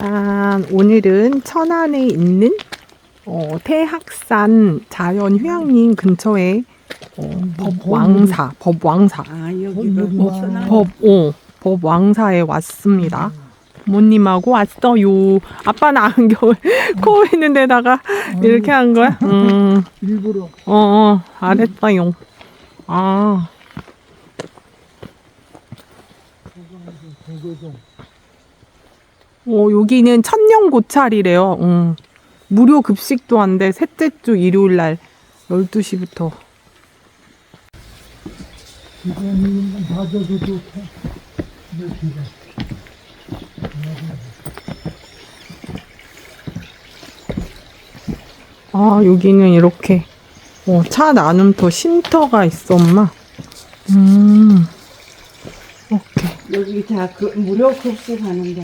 짠, 오늘은 천안에 있는 어, 태학산 자연휴양림 근처에 어, 법왕사, 법왕사, 아 여기 법, 어, 법왕사에 왔습니다. 부모님하고 왔어요. 아빠는 안경을 코 있는 데다가 이렇게 한 거야? 음, 일부러. 어, 어, 알았어요. 아, 어, 여기는 천년 고찰이래요. 음. 무료 급식도 한대. 셋째 주 일요일 날 12시부터. 기본이 가져도 좋고 몇시간 아, 여기는 이렇게 어, 차 나눔터 쉼터가 있어, 엄마. 음. 오케이. 여기 다 그 무료 급식 하는데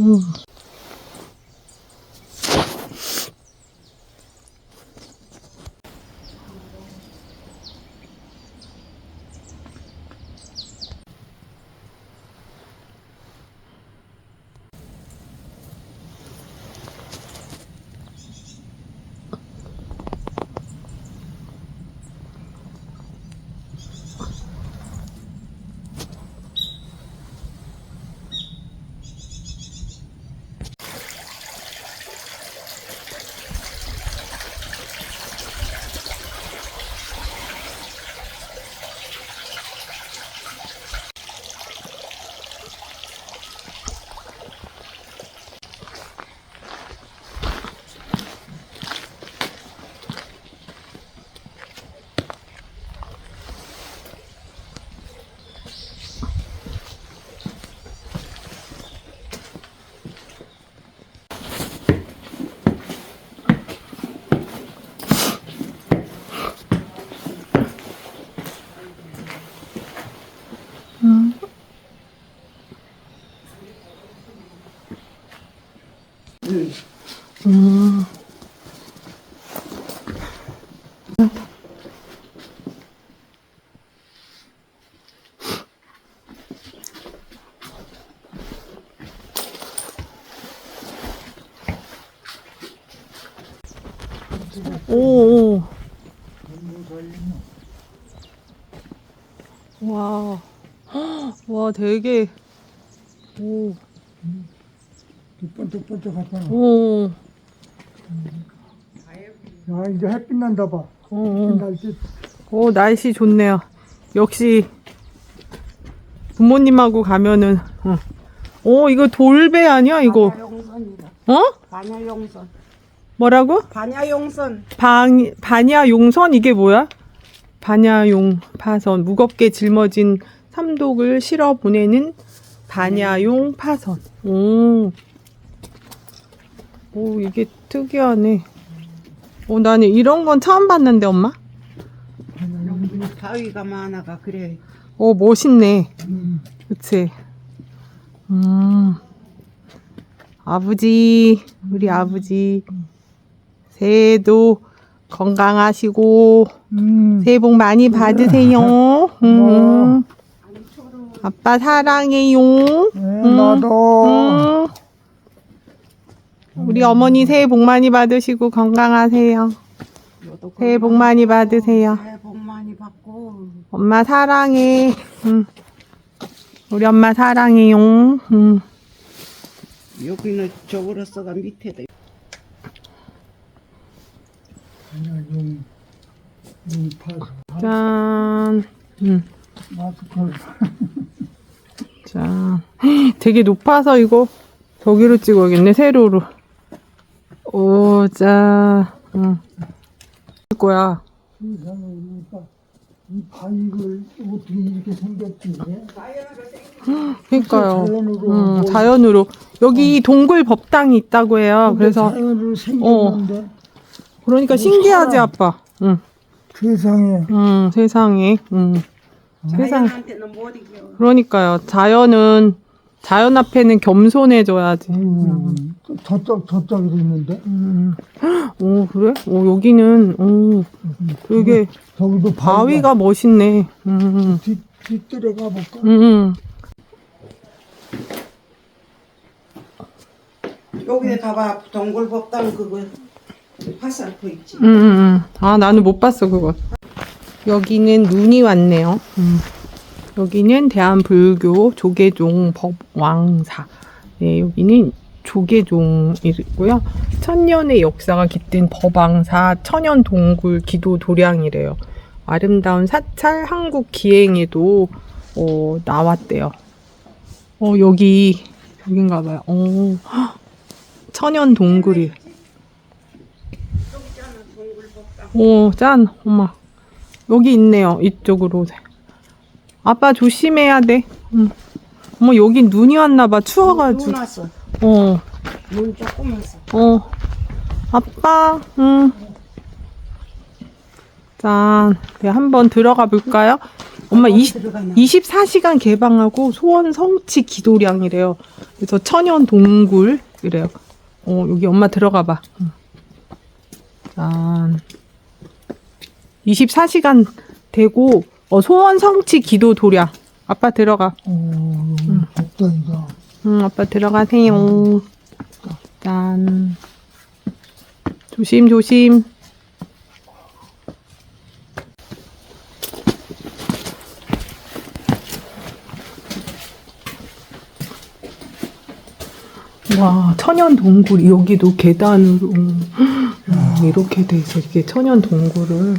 Hum. 음. 와, 되게. 오, 번쩍번쩍 하잖아 오. 야 이제 햇빛 난다 봐 어, 어. 날씨 오, 날씨 좋네요. 역시 부모님하고 가면은 어. 오, 이거 돌배 아니야, 이거? 반야용선이다 어? 반야용선 뭐라고? 반야용선 방 반야용선 이게 뭐야? 반야용 파선 무겁게 짊어진 삼독을 실어 보내는 반야용 파선. 오. 오, 이게 특이하네. 오, 나는 이런 건 처음 봤는데, 엄마? 바위가 많아가 그래 오, 멋있네. 음, 그치? 음. 아버지, 우리 아버지. 새해도 건강하시고, 음. 새해 복 많이 받으세요. 음. 아빠 사랑해요. 네, 나도 음. 우리 어머니 새해 복 많이 받으시고 건강하세요. 새해 복 많이 받으세요. 새해 복 많이 받고 엄마 사랑해. 음. 우리 엄마 사랑해요. 음. 여기는 저으로서가 밑에다 짠. 음. 마스크 짠. 되게 높아서 이거 저기로 찍어야겠네. 세로로. 오, 짜. 응. 할 거야. 세상에 그러니까 이 바위를 어떻게 이렇게 생겼지 그러니까요. 자연으로 음, 뭐- 자연으로. 여기 동굴 법당이 있다고 해요. 그래서 자연으로 생겼는데 그러니까 신기하지 아빠. 응. 세상에 응, 세상에. 응. 세상 자연한테는 못 이겨. 그러니까요. 자연은 자연 앞에는 겸손해져야지. 음, 저쪽 저쪽에도 있는데 음. 오 그래? 오 여기는 오 되게 저기도 바위가 멋있네. 음. 뒤 뒤뜰에 가볼까? 음. 여기에 가봐 동굴 법당 그거 화살표 있지. 음, 음, 음. 아, 나는 못 봤어, 그거. 여기는 눈이 왔네요. 음. 여기는 대한불교 조계종 법왕사. 네, 여기는 조계종이고요. 천년의 역사가 깃든 법왕사 천연 동굴 기도 도량이래요. 아름다운 사찰 한국 기행에도 어, 나왔대요. 어, 여기 여긴가 봐요. 어, 헉, 천연 동굴이. 오, 짠, 엄마. 여기 있네요. 이쪽으로. 아빠 조심해야 돼. 응. 어머, 여긴 눈이 왔나봐. 추워가지고. 눈 왔어. 어, 눈 조금 왔어. 어. 아빠, 응. 짠. 네, 한번 들어가 볼까요? 엄마 20, 들어가나? 24시간 개방하고 소원 성취 기도량이래요. 그래서 천연 동굴 이래요. 어, 여기 엄마 들어가 봐. 응. 짠. 24시간 되고 어, 소원 성취 기도 도량. 아빠 들어가. 어, 복당이다. 응, 아빠 들어가세요. 짠. 조심 조심. 와, 천연 동굴 여기도 계단으로 음, 이렇게 돼 있어. 이게 천연 동굴을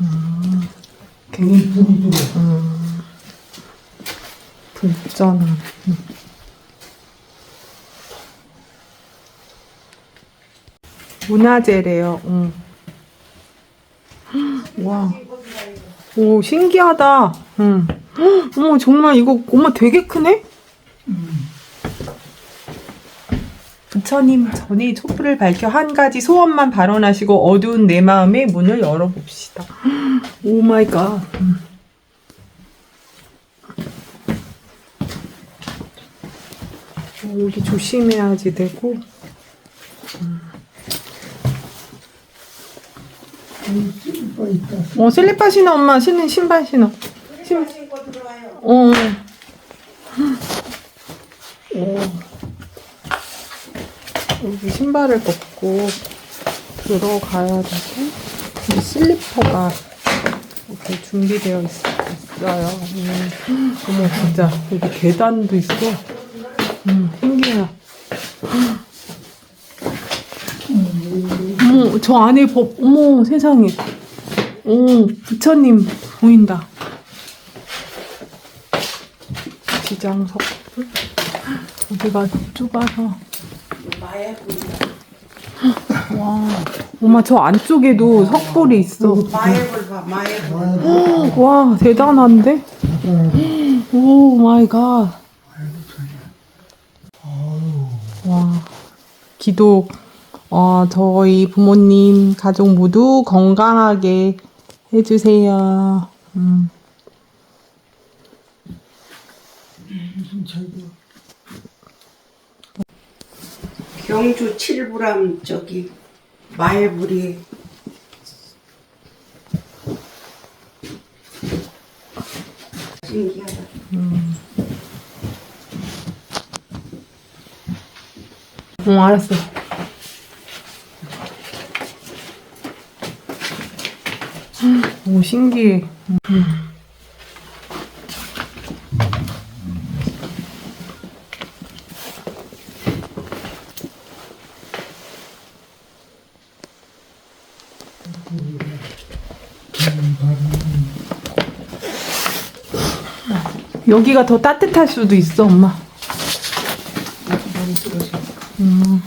음, 불이 들어. 음, 불전은 음. 문화재래요. 응. 와, 오 신기하다. 응. 어머 정말 이거 엄마 되게 크네. 부처님 전이 촛불을 밝혀 한 가지 소원만 발언하시고 어두운 내 마음의 문을 열어봅시다. 오 마이 갓. 음. 어, 여기 조심해야지 되고. 빠 있다. 어 슬리퍼 신어 엄마 신는 신발 신어. 신. 신고 들어와요. 어. 어. 여기 신발을 벗고 들어가야 되고 이 슬리퍼가 이렇게 준비되어 있, 어요 음. 어머 진짜 여기 계단도 있어. 음, 신기해. 어머 저 안에 법 어머 세상에. 오 부처님 보인다. 지장 석굴 어디가 좁아서 와 엄마 저 안쪽에도 석굴이 있어. 마약을 봐 마약을. 와 대단한데? 오 마이 갓 와 기도 어, 저희 부모님 가족 모두 건강하게 해주세요. 음. 무슨 책이야? 경주 칠부람 저기 마애불이. 신기하다. 응 알았어. 오 신기해 여기가 더 따뜻할 수도 있어 엄마. 음.